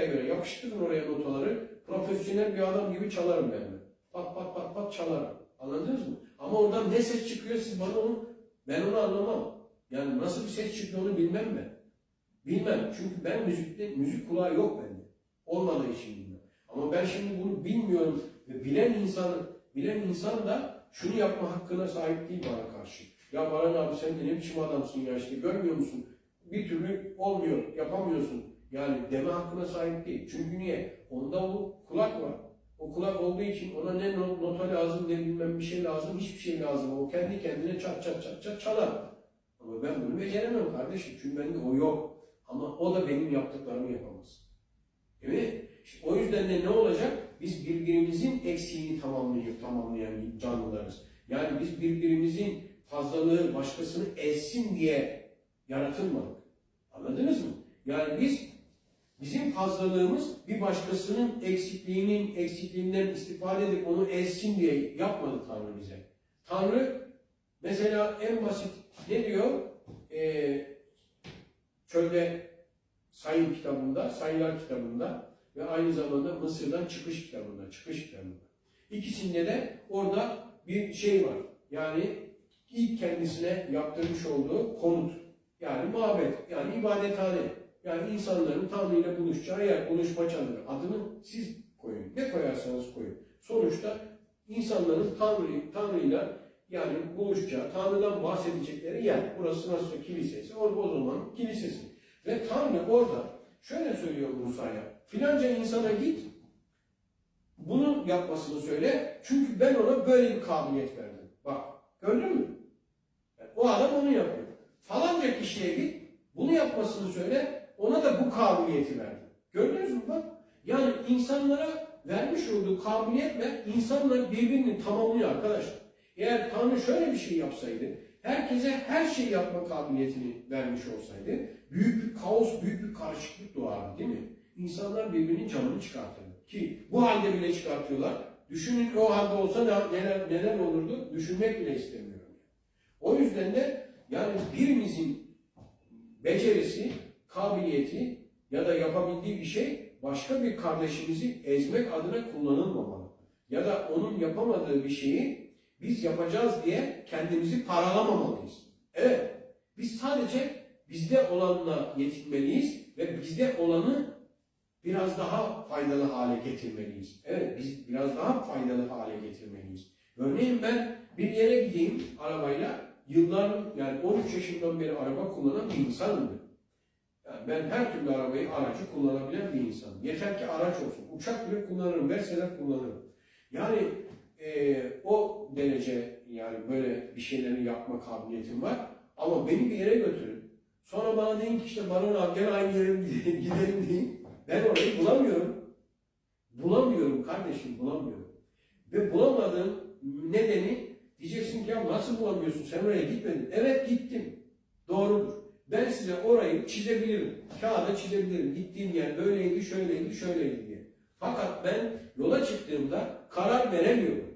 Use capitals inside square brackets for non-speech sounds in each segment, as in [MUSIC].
kafaya göre yapıştırın oraya notaları. Profesyonel bir adam gibi çalarım de. Pat pat pat pat çalarım. Anladınız mı? Ama oradan ne ses çıkıyor siz bana onu ben onu anlamam. Yani nasıl bir ses çıkıyor onu bilmem ben. Bilmem. Çünkü ben müzikte müzik kulağı yok bende. Olmadığı için bilmem. Ama ben şimdi bunu bilmiyorum ve bilen insan bilen insan da şunu yapma hakkına sahip değil bana karşı. Ya Baran abi sen de ne biçim adamsın ya işte görmüyor musun? Bir türlü olmuyor, yapamıyorsun. Yani deme hakkına sahip değil. Çünkü niye? Onda o kulak var. O kulak olduğu için ona ne not- nota lazım ne bilmem bir şey lazım, hiçbir şey lazım. O kendi kendine çat çat çat çat çalar. Ama ben bunu beceremem kardeşim. Çünkü bende o yok. Ama o da benim yaptıklarımı yapamaz. Değil mi? İşte o yüzden de ne olacak? Biz birbirimizin eksiğini tamamlayıp tamamlayan canlılarız. Yani biz birbirimizin fazlalığı başkasını ezsin diye yaratılmadık. Anladınız mı? Yani biz bizim fazlalığımız bir başkasının eksikliğinin eksikliğinden istifade edip onu ezsin diye yapmadı Tanrı bize. Tanrı mesela en basit ne diyor? Ee, çölde sayı kitabında, sayılar kitabında ve aynı zamanda Mısır'dan çıkış kitabında, çıkış kitabında. İkisinde de orada bir şey var. Yani ilk kendisine yaptırmış olduğu konut. Yani mabet, yani ibadethane. Yani insanların Tanrı ile buluşacağı yer, buluşma çadırı. Adını siz koyun. Ne koyarsanız koyun. Sonuçta insanların Tanrı, Tanrı'yla yani buluşacağı, Tanrı'dan bahsedecekleri yer. Burası nasıl kilisesi, orada o zaman kilisesi. Ve Tanrı orada şöyle söylüyor Musa'ya. Filanca insana git, bunu yapmasını söyle. Çünkü ben ona böyle bir kabiliyet verdim. Bak, gördün mü? Yani o adam onu yapıyor. Falanca kişiye git, bunu yapmasını söyle, ona da bu kabiliyeti verdim. Gördünüz mü bak? Yani insanlara vermiş olduğu kabiliyetle insanlar birbirini tamamlıyor arkadaşlar. Eğer Tanrı şöyle bir şey yapsaydı, herkese her şeyi yapma kabiliyetini vermiş olsaydı, büyük bir kaos, büyük bir karışıklık doğardı değil mi? İnsanlar birbirinin canını çıkartırdı. Ki bu halde bile çıkartıyorlar. Düşünün o halde olsa ne- neler, neler olurdu düşünmek bile istemiyorum. O yüzden de yani birimizin becerisi, kabiliyeti ya da yapabildiği bir şey başka bir kardeşimizi ezmek adına kullanılmamalı. Ya da onun yapamadığı bir şeyi biz yapacağız diye kendimizi paralamamalıyız. Evet, biz sadece bizde olanla yetinmeliyiz ve bizde olanı biraz daha faydalı hale getirmeliyiz. Evet, biz biraz daha faydalı hale getirmeliyiz. Örneğin ben bir yere gideyim arabayla, yıllar yani 13 yaşından beri araba kullanan bir insanım. Yani ben her türlü arabayı, aracı kullanabilen bir insanım. Yeter ki araç olsun. Uçak bile kullanırım, verseler kullanırım. Yani eee, o derece yani böyle bir şeyleri yapma kabiliyetim var. Ama beni bir yere götürün. Sonra bana deyin ki işte Baron abi gel aynı yere gidelim, [LAUGHS] gidelim deyin. Ben orayı bulamıyorum. Bulamıyorum kardeşim, bulamıyorum. Ve bulamadığım nedeni diyeceksin ki ya nasıl bulamıyorsun? Sen oraya gitmedin. Evet gittim. Doğrudur. Ben size orayı çizebilirim. Kağıda çizebilirim. Gittiğim yer böyleydi, şöyleydi, şöyleydi diye. Fakat ben yola çıktığımda karar veremiyorum.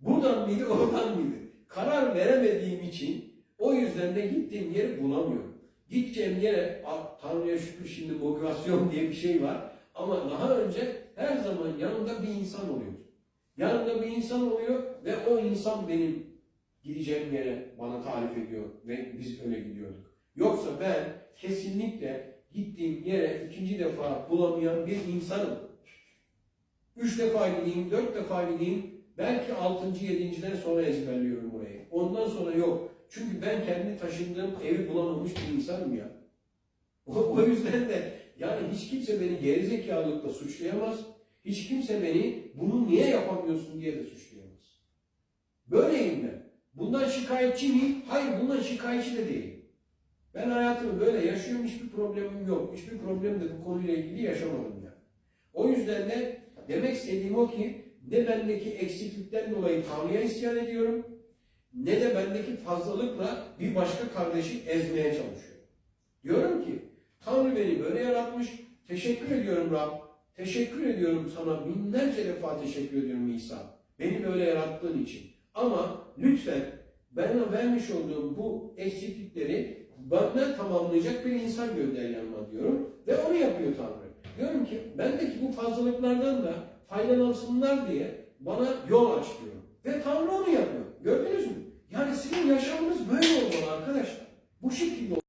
Buradan mıydı, oradan mıydı? Karar veremediğim için o yüzden de gittiğim yeri bulamıyorum. Gideceğim yere, Tanrı'ya şükür şimdi motivasyon [LAUGHS] diye bir şey var. Ama daha önce her zaman yanımda bir insan oluyordu. Yanımda bir insan oluyor ve o insan benim gideceğim yere bana tarif ediyor ve biz öyle gidiyorduk. Yoksa ben kesinlikle gittiğim yere ikinci defa bulamayan bir insanım. Üç defa gideyim, dört defa gideyim, belki altıncı, yedinciden sonra ezberliyorum burayı. Ondan sonra yok. Çünkü ben kendi taşındığım evi bulamamış bir insanım ya. [LAUGHS] O, yüzden de yani hiç kimse beni gerizekalılıkla suçlayamaz. Hiç kimse beni bunu niye yapamıyorsun diye de suçlayamaz. Böyleyim ben. Bundan şikayetçi miyim? Hayır bundan şikayetçi de değilim. Ben hayatımı böyle yaşıyorum. Hiçbir problemim yok. Hiçbir problem de bu konuyla ilgili yaşamadım yani. O yüzden de demek istediğim o ki ne bendeki eksiklikten dolayı Tanrı'ya isyan ediyorum ne de bendeki fazlalıkla bir başka kardeşi ezmeye çalışıyorum. Diyorum ki Tanrı beni böyle yaratmış. Teşekkür ediyorum Rab. Teşekkür ediyorum sana binlerce defa teşekkür ediyorum İsa. Beni böyle yarattığın için. Ama lütfen bana vermiş olduğum bu eksiklikleri benden tamamlayacak bir insan gönder yanıma diyorum. Ve onu yapıyor Tanrı. Diyorum ki bendeki bu fazlalıklardan da faydalansınlar diye bana yol aç diyorum. Ve Tanrı onu yapıyor. Gördünüz mü? Yani sizin yaşamınız böyle olmalı arkadaşlar. Bu şekilde